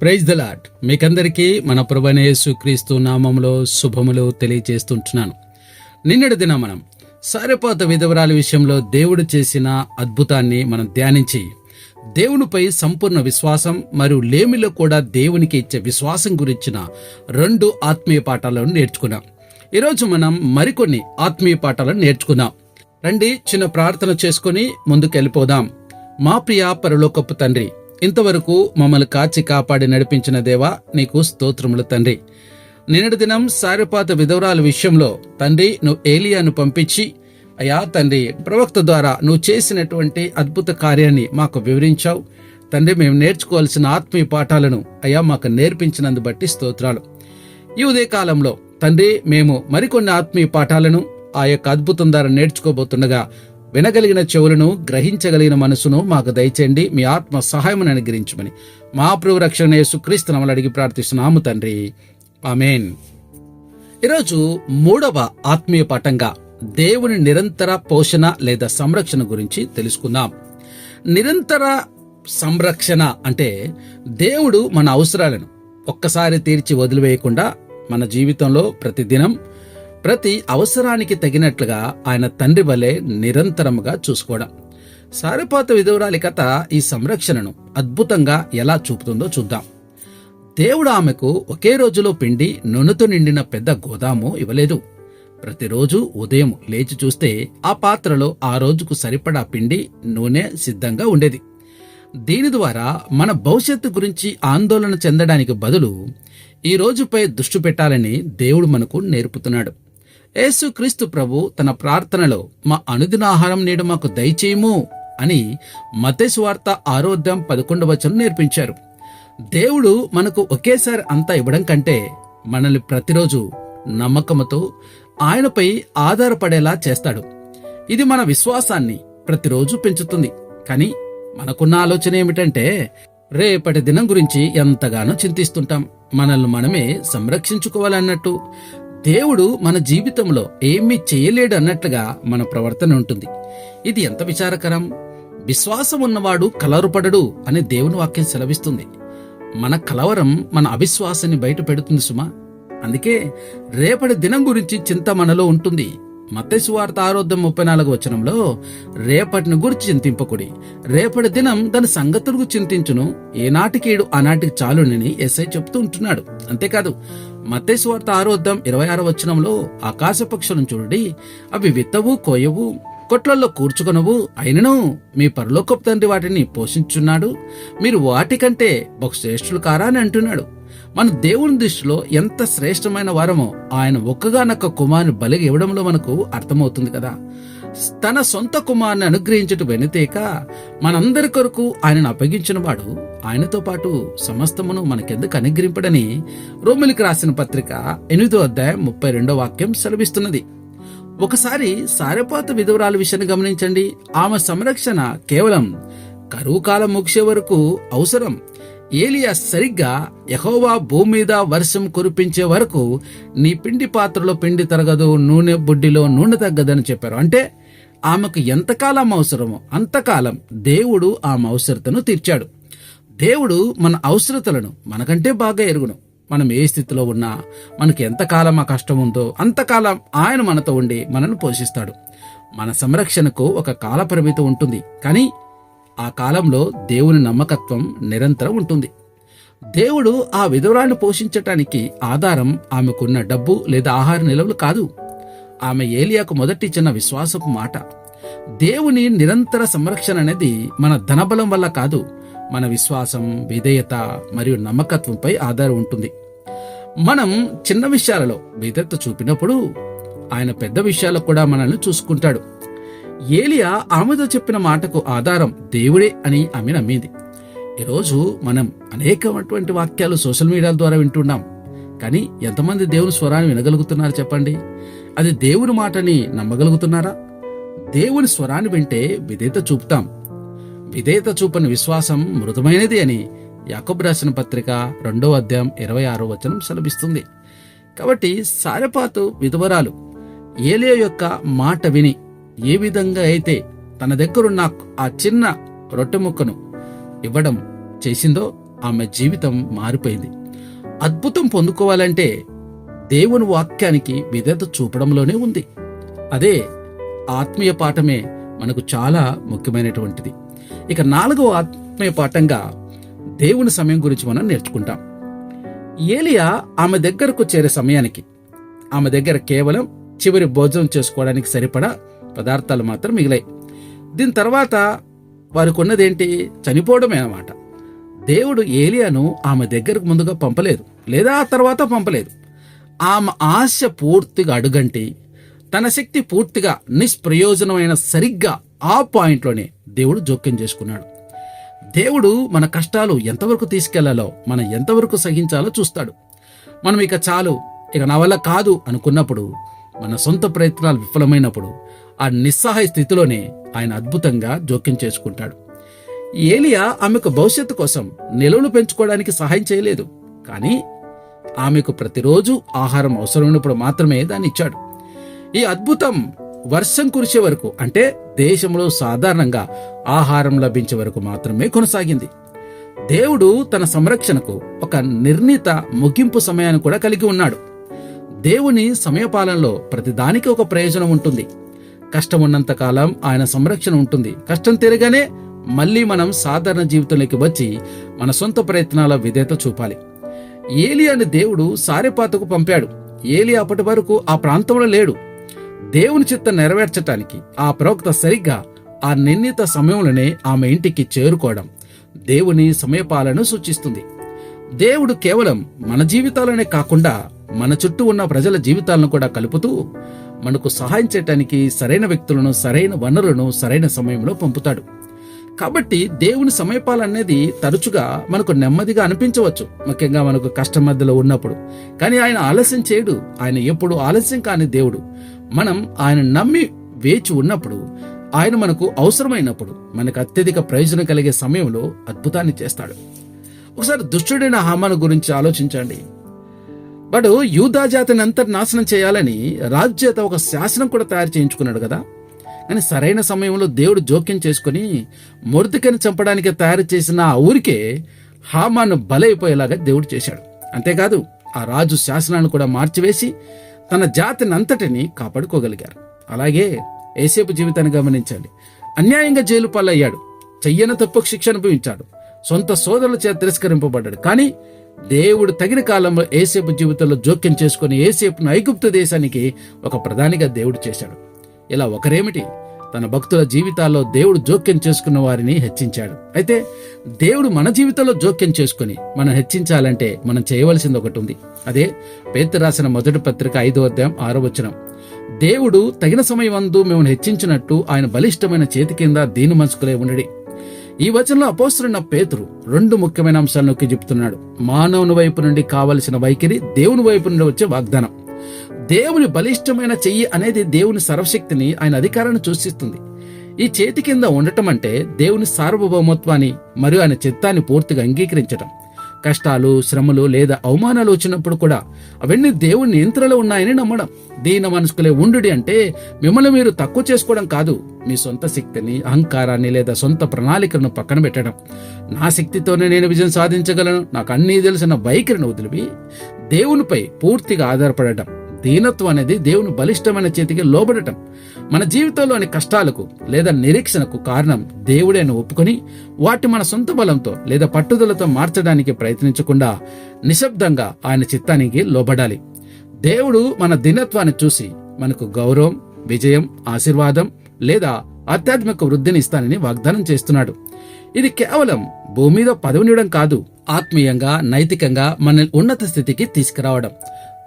Praise the lot మీకందరికీ మన ప్రభనేసు క్రీస్తు నామంలో శుభములు తెలియజేస్తుంటున్నాను నిన్నటి దిన మనం సారెపాత విధవరాల విషయంలో దేవుడు చేసిన అద్భుతాన్ని మనం ధ్యానించి దేవునిపై సంపూర్ణ విశ్వాసం మరియు లేమిలో కూడా దేవునికి ఇచ్చే విశ్వాసం గురించిన రెండు ఆత్మీయ పాఠాలను నేర్చుకున్నాం. ఈరోజు మనం మరికొన్ని ఆత్మీయ పాఠాలను నేర్చుకుందాం. రండి చిన్న ప్రార్థన చేసుకుని ముందుకు వెళ్ళిపోదాం మా ప్రియ పరలోకపు తండ్రి ఇంతవరకు మమ్మల్ని కాచి కాపాడి నడిపించిన దేవా నీకు స్తోత్రములు తండ్రి. నిన్నటి దినం సారెపాత విధవరాల విషయంలో తండ్రి నువ్వు ఏలియాను పంపించి అయా తండ్రి ప్రవక్త ద్వారా నువ్వు చేసినటువంటి అద్భుత కార్యాన్ని మాకు వివరించావు. తండ్రి మేము నేర్చుకోవాల్సిన ఆత్మీయ పాఠాలను అయా మాకు నేర్పించినందు బట్టి స్తోత్రాలు. ఈ ఉదయకాలంలో తండ్రి మేము మరికొన్ని ఆత్మీయ పాఠాలను ఆ యొక్క అద్భుతం ద్వారా నేర్చుకోబోతుండగా వినగలిగిన చెవులను గ్రహించగలిగిన మనసును మాకు దయచేయండి. మీ ఆత్మ సహాయమును అనుగ్రహించమని మా ప్రభు రక్షణ యేసుక్రీస్తు నమలు అడిగి ప్రార్థిస్తున్నాము తండ్రి. ఆమెన్. ఈరోజు మూడవ ఆత్మీయ పటంగా దేవుని నిరంతర పోషణ లేదా సంరక్షణ గురించి తెలుసుకుందాం. నిరంతర సంరక్షణ అంటే దేవుడు మన అవసరాలను ఒక్కసారి తీర్చి వదిలివేయకుండా మన జీవితంలో ప్రతిదినం ప్రతి అవసరానికి తగినట్లుగా ఆయన తండ్రి వలె నిరంతరముగా చూసుకోవడం. సారిపాత విధవరాలి కథ ఈ సంరక్షణను అద్భుతంగా ఎలా చూపుతుందో చూద్దాం. దేవుడు ఆమెకు ఒకే రోజులో పిండి నూనెతో నిండిన పెద్ద గోదాము ఇవ్వలేదు. ప్రతిరోజు ఉదయం లేచి చూస్తే ఆ పాత్రలో ఆ రోజుకు సరిపడా పిండి నూనె సిద్ధంగా ఉండేది. దీని ద్వారా మన భవిష్యత్తు గురించి ఆందోళన చెందడానికి బదులు ఈ రోజుపై దృష్టి పెట్టాలని దేవుడు మనకు నేర్పుతున్నాడు. యేసుక్రీస్తు ప్రభు తన ప్రార్థనలో మా అనుదిన ఆహారం నేడు మాకు దయచేయము అని మతేశ్వార్త ఆరోగ్యం పదకొండవచనం నేర్పించారు. దేవుడు మనకు ఒకేసారి అంతా ఇవ్వడం కంటే మనల్ని ప్రతిరోజు నమ్మకముతో ఆయనపై ఆధారపడేలా చేస్తాడు. ఇది మన విశ్వాసాన్ని ప్రతిరోజు పెంచుతుంది. కానీ మనకున్న ఆలోచన ఏమిటంటే రేపటి దినం గురించి ఎంతగానో చింతిస్తుంటాం. మనల్ని మనమే సంరక్షించుకోవాలన్నట్టు దేవుడు మన జీవితంలో ఏమీ చేయలేడు అన్నట్లుగా మన ప్రవర్తన ఉంటుంది. ఇది ఎంత విచారకరం? విశ్వాసం ఉన్నవాడు కలవరపడడు అని దేవుని వాక్యం సెలవిస్తుంది. మన కలవరం మన అవిశ్వాసాన్ని బయట పెడుతుంది సుమా. అందుకే రేపటి దినం గురించి చింత మనలో ఉంటుంది. మత్తయి వార్త ఆరోగ్యం ముప్పై నాలుగు వచనంలో రేపటిని గురించి చింతింపకుడి. రేపటి దినం దాని సంగతులకు చింతించును. ఏనాటికేడు ఆనాటికి చాలునని ఎస్ఐ చెప్తూ ఉంటున్నాడు. అంతేకాదు మత్తయి ఆరోద్ధం ఇరవై ఆరో వచనంలో ఆకాశ పక్షులను చూడండి. అవి విత్తవు కోయవు కొట్లల్లో కూర్చుకొనవు. అయినను మీ పరలోకపు తండ్రి వాటిని పోషించున్నాడు మీరు వాటికంటే బహుశ్రేష్ఠులు కారా అని అంటున్నాడు. మన దేవుని దృష్టిలో ఎంత శ్రేష్టమైన వారమో ఆయన ఒక్కగానొక్క కుమారుని బలిగి ఇవ్వడంలో మనకు అర్థమవుతుంది కదా. తన సొంత కుమారుని అనుగ్రహించట వెనుతేక మనందరి కొరకు ఆయనను అప్పగించినవాడు ఆయనతో పాటు సమస్తమును మనకెందుకు అనుగ్రహింపడని రోమిలికి రాసిన పత్రిక ఎనిమిదో అధ్యాయం ముప్పై రెండో వాక్యం సెలవిస్తున్నది. ఒకసారి సారెపాత విధవరాల విషయాన్ని గమనించండి. ఆమె సంరక్షణ కేవలం కరువు కాలం ముగిసే వరకు అవసరం. ఏలియా సరిగ్గా యహోవా భూమి మీద వర్షం కురిపించే వరకు నీ పిండి పాత్రలో పిండి తరగదు నూనె బుడ్డిలో నూనె తగ్గదని చెప్పారు. అంటే ఆమెకు ఎంతకాలం అవసరమో అంతకాలం దేవుడు ఆమె అవసరతను తీర్చాడు. దేవుడు మన అవసరతలను మనకంటే బాగా ఎరుగును. మనం ఏ స్థితిలో ఉన్నా మనకి ఎంతకాలం ఆ కష్టం ఉందో అంతకాలం ఆయన మనతో ఉండి మనల్ని పోషిస్తాడు. మన సంరక్షణకు ఒక కాల పరిమితి ఉంటుంది. కానీ ఆ కాలంలో దేవుని నమ్మకత్వం నిరంతరం ఉంటుంది. దేవుడు ఆ విధవరాన్ని పోషించటానికి ఆధారం ఆమెకున్న డబ్బు లేదా ఆహార నిలవలు కాదు. ఆమె ఏలియాకు మొదటిచ్చిన విశ్వాసపు మాట. దేవుని నిరంతర సంరక్షణ అనేది మన ధనబలం వల్ల కాదు మన విశ్వాసం విధేయత మరియు నమ్మకత్వంపై ఆధారం ఉంటుంది. మనం చిన్న విషయాలలో విధేయత చూపినప్పుడు ఆయన పెద్ద విషయాల్లో కూడా మనల్ని చూసుకుంటాడు. ఏలియా ఆమెతో చెప్పిన మాటకు ఆధారం దేవుడే అని ఆమె నమ్మింది. ఈరోజు మనం అనేకమైనటువంటి వాక్యాలు సోషల్ మీడియాల ద్వారా వింటున్నాం. కానీ ఎంతమంది దేవుని స్వరాన్ని వినగలుగుతున్నారు చెప్పండి? అది దేవుని మాటని నమ్మగలుగుతున్నారా? దేవుని స్వరాన్ని వింటే విధేత చూపుతాం. విధేయత చూపని విశ్వాసం మృదుమైనది అని యాకబ్ రాసిన పత్రిక రెండో అధ్యాయం ఇరవై ఆరో వచనం సెలభిస్తుంది కాబట్టి సారెపాతు విధవరాలు ఏలియా యొక్క మాట విని ఏ విధంగా అయితే తన దగ్గరున్న ఆ చిన్న రొట్టె ముక్కను ఇవ్వడం చేసిందో ఆమె జీవితం మారిపోయింది. అద్భుతం పొందుకోవాలంటే దేవుని వాక్యానికి విధేత చూపడంలోనే ఉంది. అదే ఆత్మీయ పాఠమే మనకు చాలా ముఖ్యమైనటువంటిది. ఇక నాలుగవ ఆత్మీయ పాఠంగా దేవుని సమయం గురించి మనం నేర్చుకుంటాం. ఏలియా ఆమె దగ్గరకు చేరే సమయానికి ఆమె దగ్గర కేవలం చివరి భోజనం చేసుకోవడానికి సరిపడా పదార్థాలు మాత్రం మిగిలాయి. దీని తర్వాత వారికి ఉన్నదేంటి చనిపోవడమే అన్నమాట. దేవుడు ఏలియాను ఆమె దగ్గరకు ముందుగా పంపలేదు. లేదా ఆ తర్వాత పంపలేదు. ఆమె ఆశ పూర్తిగా అడుగంటి తన శక్తి పూర్తిగా నిష్ప్రయోజనమైన సరిగ్గా ఆ పాయింట్లోనే దేవుడు జోక్యం చేసుకున్నాడు. దేవుడు మన కష్టాలు ఎంతవరకు తీసుకెళ్ళాలో మనం ఎంతవరకు సహించాలో చూస్తాడు. మనం ఇక చాలు ఇక నా వల్ల కాదు అనుకున్నప్పుడు మన సొంత ప్రయత్నాలు విఫలమైనప్పుడు ఆ నిస్సహాయ స్థితిలోనే ఆయన అద్భుతంగా జోక్యం చేసుకుంటాడు. ఏలియా ఆమెకు భవిష్యత్తు కోసం నిలువలు పెంచుకోవడానికి సహాయం చేయలేదు. కానీ ఆమెకు ప్రతిరోజు ఆహారం అవసరమైనప్పుడు మాత్రమే దాన్ని ఇచ్చాడు ఈ అద్భుతం వర్షం కురిసే వరకు అంటే దేశంలో సాధారణంగా ఆహారం లభించే వరకు మాత్రమే కొనసాగింది. దేవుడు తన సంరక్షణకు ఒక నిర్ణీత ముగింపు సమయాన్ని కూడా కలిగి ఉన్నాడు. దేవుని సమయపాలనలో ప్రతిదానికి ఒక ప్రయోజనం ఉంటుంది. కష్టం ఉన్నంత కాలం ఆయన సంరక్షణ ఉంటుంది. కష్టం తిరగానే మళ్ళీ మనం సాధారణ జీవితంలోకి వచ్చి మన సొంత ప్రయత్నాల విధేత చూపాలి. ఏలి అని దేవుడు సారెపాతకు పంపాడు. ఏలి అప్పటి వరకు ఆ ప్రాంతంలో లేడు. దేవుని చిత్తం నెరవేర్చటానికి ఆ ప్రవక్త సరిగ్గా ఆ నిర్ణీత సమయంలోనే ఆమె ఇంటికి చేరుకోవడం దేవుని సమయపాలను సూచిస్తుంది. దేవుడు కేవలం మన జీవితాలనే కాకుండా మన చుట్టూ ఉన్న ప్రజల జీవితాలను కూడా కలుపుతూ మనకు సహాయం చేయటానికి సరైన వ్యక్తులను సరైన వనరులను సరైన సమయంలో పంపుతాడు. కాబట్టి దేవుని సమయపాలన అనేది తరచుగా మనకు నెమ్మదిగా అనిపించవచ్చు. ముఖ్యంగా మనకు కష్టం మధ్యలో ఉన్నప్పుడు. కానీ ఆయన ఆలస్యం చేయడు. ఆయన ఎప్పుడు ఆలస్యం కాని దేవుడు. మనం ఆయన నమ్మి వేచి ఉన్నప్పుడు ఆయన మనకు అవసరమైనప్పుడు మనకు అత్యధిక ప్రయోజనం కలిగే సమయంలో అద్భుతాన్ని చేస్తాడు. ఒకసారి దుష్టుడైన హామాను గురించి ఆలోచించండి. వాడు యూదా జాతిని నాశనం చేయాలని రాజు చేత ఒక శాసనం కూడా తయారు చేయించుకున్నాడు కదా? కానీ సరైన సమయంలో దేవుడు జోక్యం చేసుకుని మురుతికని చంపడానికి తయారు చేసిన ఆ ఊరికే హామాను బలైపోయేలాగా దేవుడు చేశాడు. అంతేకాదు ఆ రాజు శాసనాన్ని కూడా మార్చివేసి తన జాతిని అంతటిని కాపాడుకోగలిగారు. అలాగే ఏసేపు జీవితాన్ని గమనించండి. అన్యాయంగా జైలు పాలయ్యాడు. చెయ్యన తప్పుకు శిక్ష అనుభవించాడు. సొంత సోదరుల చేత తిరస్కరింపబడ్డాడు. కానీ దేవుడు తగిన కాలంలో ఏసేపు జీవితంలో జోక్యం చేసుకుని ఏసేపును ఐగుప్తు దేశానికి ఒక ప్రధానిగా దేవుడు చేశాడు. ఇలా ఒకరేమిటి? తన భక్తుల జీవితాల్లో దేవుడు జోక్యం చేసుకున్న వారిని హెచ్చించాడు. అయితే దేవుడు మన జీవితంలో జోక్యం చేసుకుని మనం హెచ్చించాలంటే మనం చేయవలసింది ఒకటి ఉంది అదే పేతు రాసిన మొదటి పత్రిక ఐదో అధ్యాయం ఆరో వచనం. దేవుడు తగిన సమయమందు మేము హెచ్చించినట్టు ఆయన బలిష్టమైన చేతి కింద దీని మనసుకులే ఉండడి. ఈ వచనంలో అపోస్తున్న పేతురు రెండు ముఖ్యమైన అంశాలను నొక్కి చెప్తున్నాడు. మానవుని వైపు నుండి కావలసిన వైఖరి దేవుని వైపు నుండి వచ్చే వాగ్దానం. దేవుని బలిష్టమైన చెయ్యి అనేది దేవుని సర్వశక్తిని ఆయన అధికారాన్ని సూచిస్తుంది. ఈ చేతి కింద ఉండటం అంటే దేవుని సార్వభౌమత్వాన్ని మరియు ఆయన చిత్తాన్ని పూర్తిగా అంగీకరించటం. కష్టాలు శ్రమలు లేదా అవమానాలు వచ్చినప్పుడు కూడా అవన్నీ దేవుని నియంత్రణలో ఉన్నాయని నమ్మడం. దీన మనసుకులే ఉండుడి అంటే మిమ్మల్ని మీరు తక్కువ చేసుకోవడం కాదు. మీ సొంత శక్తిని అహంకారాన్ని లేదా సొంత ప్రణాళికలను పక్కన పెట్టడం. నా శక్తితోనే నేను విజయం సాధించగలను. నాకు అన్నీ తెలిసిన వైఖరిని వదిలివి. దేవునిపై పూర్తిగా ఆధారపడటం. దీనత్వం అనేది దేవుని బలిష్టమైన చేతికి లోబడటం. మన జీవితంలోని కష్టాలకు లేదా నిరీక్షణకు కారణం దేవుడేను ఒప్పుకొని వాటి మన సొంత బలంతో లేదా పట్టుదలతో మార్చడానికి ప్రయత్నించకుండా నిశ్శబ్దంగా ఆయన చిత్తానికి లోబడాలి. దేవుడు మన దినత్వాన్ని చూసి మనకు గౌరవం విజయం ఆశీర్వాదం లేదా ఆధ్యాత్మిక వృద్ధిని ఇస్తానని వాగ్దానం చేస్తున్నాడు. ఇది కేవలం భూమి మీద పదవినివ్వడం కాదు ఆత్మీయంగా నైతికంగా మనల్ని ఉన్నత స్థితికి తీసుకురావడం.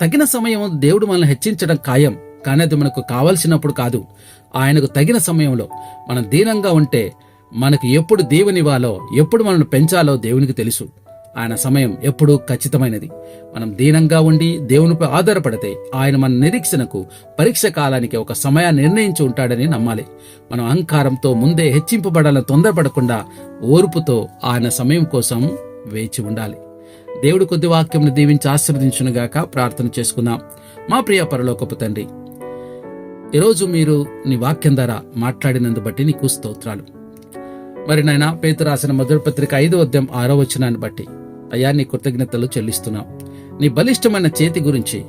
తగిన సమయం దేవుడు మనల్ని హెచ్చించడం ఖాయం కానీ అది మనకు కావలసినప్పుడు కాదు. ఆయనకు తగిన సమయంలో మనం దీనంగా ఉంటే మనకు ఎప్పుడు దేవునివ్వాలో ఎప్పుడు మనల్ని పెంచాలో దేవునికి తెలుసు. ఆయన సమయం ఎప్పుడూ ఖచ్చితమైనది. మనం దీనంగా ఉండి దేవునిపై ఆధారపడితే ఆయన మన నిరీక్షణకు పరీక్ష కాలానికి ఒక సమయాన్ని నిర్ణయించి ఉంటాడని నమ్మాలి. మనం అహంకారంతో ముందే హెచ్చింపబడాలని తొందరపడకుండా ఓర్పుతో ఆయన సమయం కోసం వేచి ఉండాలి. దేవుడు కొద్ది వాక్యంను దీవించి ఆశీర్వదించునుగాక ప్రార్థన చేసుకుందాం. మా ప్రియ పరలోకపు తండ్రి ఈరోజు మీరు నీ వాక్యం ద్వారా మాట్లాడినందు బట్టి నీకు స్తోత్రాలు. మరి నాయన పేతు రాసిన మొదటి పత్రిక ఐదో అధ్యాయం ఆరో వచనాన్ని బట్టి అయ్యా నీ కృతజ్ఞతలు చెల్లిస్తున్నాం. నీ బలిష్టమైన చేతి గురించి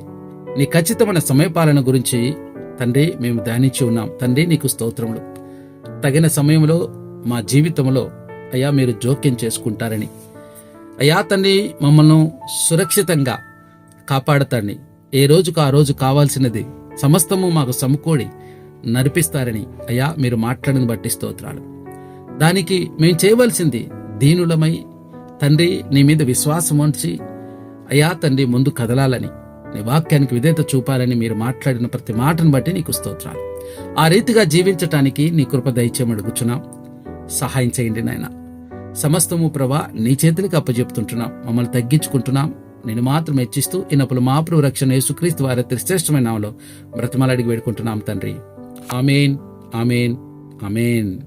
నీ ఖచ్చితమైన సమయపాలన గురించి తండ్రి మేము ధ్యానించి ఉన్నాం. తండ్రి నీకు స్తోత్రములు. తగిన సమయంలో మా జీవితంలో అయ్యా మీరు జోక్యం చేసుకుంటారని అయ్యా తండ్రి మమ్మల్ని సురక్షితంగా కాపాడతాన్ని. ఏ రోజుకు ఆ రోజు కావాల్సినది సమస్తము మాకు సమకూడి నడిపిస్తారని అయ్యా మీరు మాట్లాడిన బట్టి స్తోత్రాలు. దానికి మేము చేయవలసింది దీనులమై తండ్రి నీ మీద విశ్వాసం ఉంచి అయ్యా తండ్రి ముందు కదలాలని నీ వాక్యానికి విధేత చూపాలని మీరు మాట్లాడిన ప్రతి మాటను బట్టి నీకు స్తోత్రాలు. ఆ రీతిగా జీవించటానికి నీ కృప దయచేమడుగుచున్నాం సహాయం చేయండి నాయనా. సమస్తము ప్రభా నీ చేతులకు అప్పచెప్తుంటున్నాం మమ్మల్ని తగ్గించుకుంటున్నాం. నేను మాత్రం హెచ్చిస్తూ ఇన్నప్పుడు మా ప్రభు రక్షణ యేసుక్రీస్తు వారి శ్రేష్టమైన నామలో బ్రతమాలడికి వేడుకుంటున్నాం తండ్రి. ఆమెన్. ఆమెన్. ఆమెన్.